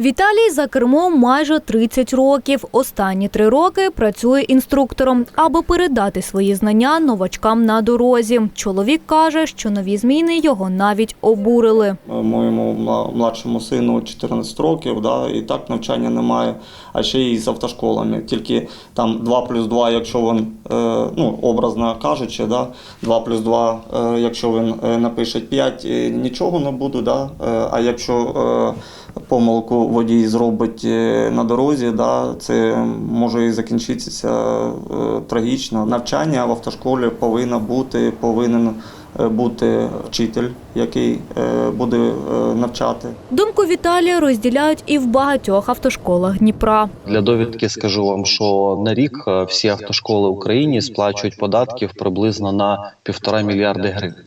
Віталій за кермом майже 30 років. Останні три роки працює інструктором, аби передати свої знання новачкам на дорозі. Чоловік каже, що нові зміни його навіть обурили. Моєму младшому сину 14 років, да, і так навчання немає, а ще й з автошколами. Тільки там 2 плюс 2, якщо він, е, ну, образно кажучи, да, 2 плюс 2, е, якщо він е, напише 5, е, нічого не буде. Да, е, а якщо е, помилку водій зробить е, на дорозі, да, це може і закінчитися е, трагічно. Навчання в автошколі повинно бути, повинен е, бути вчитель, який е, буде е, навчати. Думку Віталія розділяють і в багатьох автошколах Дніпра. Для довідки скажу вам, що на рік всі автошколи в Україні сплачують податків приблизно на півтора мільярди гривень.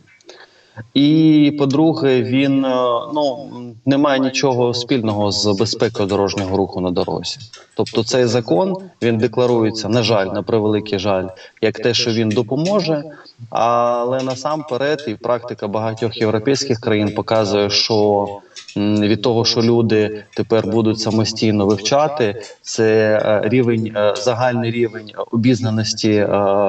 І по-друге, він е, ну не має нічого спільного з безпекою дорожнього руху на дорозі. Тобто, цей закон він декларується, на жаль, на превеликий жаль, як те, що він допоможе. Але насамперед, і практика багатьох європейських країн показує, що від того, що люди тепер будуть самостійно вивчати, це е, рівень, е, загальний рівень обізнаності е,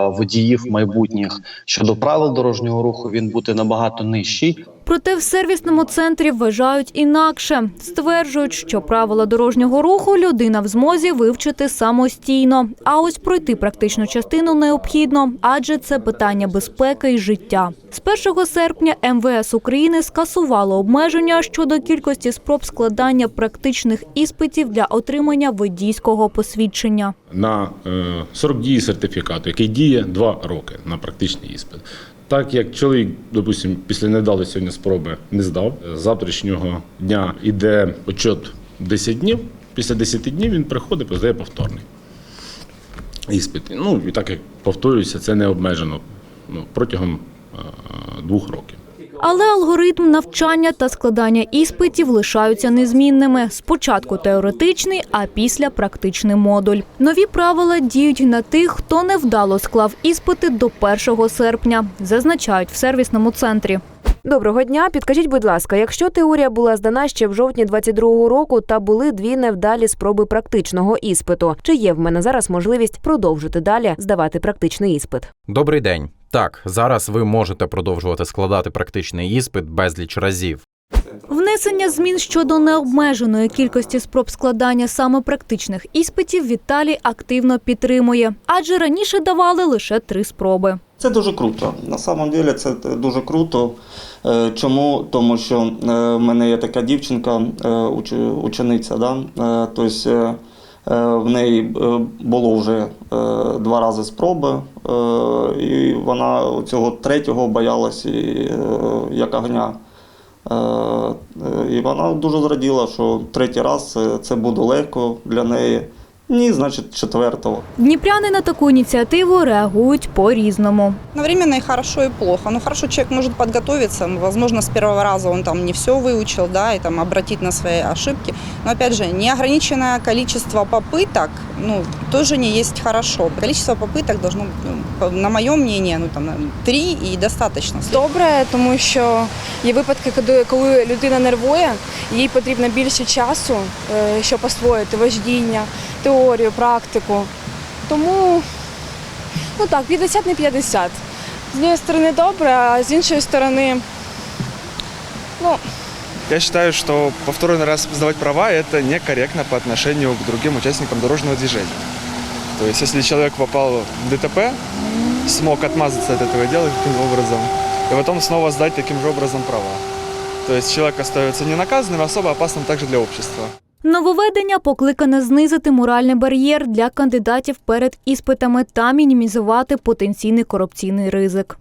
водіїв майбутніх щодо правил дорожнього руху, він буде набагато нижчий. Проте в сервісному центрі вважають інакше. Стверджують, що правила дорожнього руху людина в змозі вивчити самостійно. А ось пройти практичну частину необхідно, адже це питання безпеки і життя. З 1 серпня МВС України скасувало обмеження щодо кількості спроб складання практичних іспитів для отримання водійського посвідчення. на е, срок дії сертифікату, який діє 2 роки на практичний іспит. Так як чоловік, допустимо, після недалої сьогодні спроби не здав, з завтрашнього дня йде отчет 10 днів. Після 10 днів він приходить, поздає повторний іспит. Ну і так як повторюється, це не обмежено ну, протягом е, двох років. Але алгоритм навчання та складання іспитів лишаються незмінними. Спочатку теоретичний, а після практичний модуль. Нові правила діють на тих, хто невдало склав іспити до 1 серпня, зазначають в сервісному центрі. Доброго дня. Підкажіть, будь ласка, якщо теорія була здана ще в жовтні 22-го року та були дві невдалі спроби практичного іспиту, чи є в мене зараз можливість продовжити далі здавати практичний іспит? Добрий день. Так, зараз ви можете продовжувати складати практичний іспит безліч разів. Внесення змін щодо необмеженої кількості спроб складання саме практичних іспитів Віталій активно підтримує, адже раніше давали лише три спроби. Це дуже круто. На самом деле це дуже круто. Е, Чому? Тому що е, в мене є така дівчинка, е, уч- учениця. Да? Тобто в неї е, було вже е, два рази спроби, е, і вона цього третього боялась е, як огня. Е, е, І вона дуже зраділа, що третій раз е, це буде легко для неї. Ні, значить, четвертого. Дніпряни на таку ініціативу реагують по-різному. Одновременно и хорошо, и плохо. Ну, хорошо, человек может подготовиться, ну, возможно, с первого раза он там не все выучил, да, и там обратить на свои ошибки. Но, опять же, неограниченное количество попыток, ну, тоже не есть хорошо. Количество попыток должно, быть, ну, по- на мое мнение, ну, там, три и достаточно. добре, тому що є випадки, коли- коли людина нервує, їй потрібно більше часу, е, щоб освоїти вождіння, теорію, практику. Тому ну так, 50 на 50. З однієї сторони добре, а з іншої сторони, ну, Я считаю, что повторный раз сдавать права – это некорректно по отношению к другим участникам дорожного движения. То есть, если человек попал в ДТП, смог отмазаться от этого дела каким-то образом, и потом снова сдать таким же образом права. То есть человек остается ненаказанным, и особо опасным также для общества. Нововведення покликане знизити моральний бар'єр для кандидатів перед іспитами та мінімізувати потенційний корупційний ризик.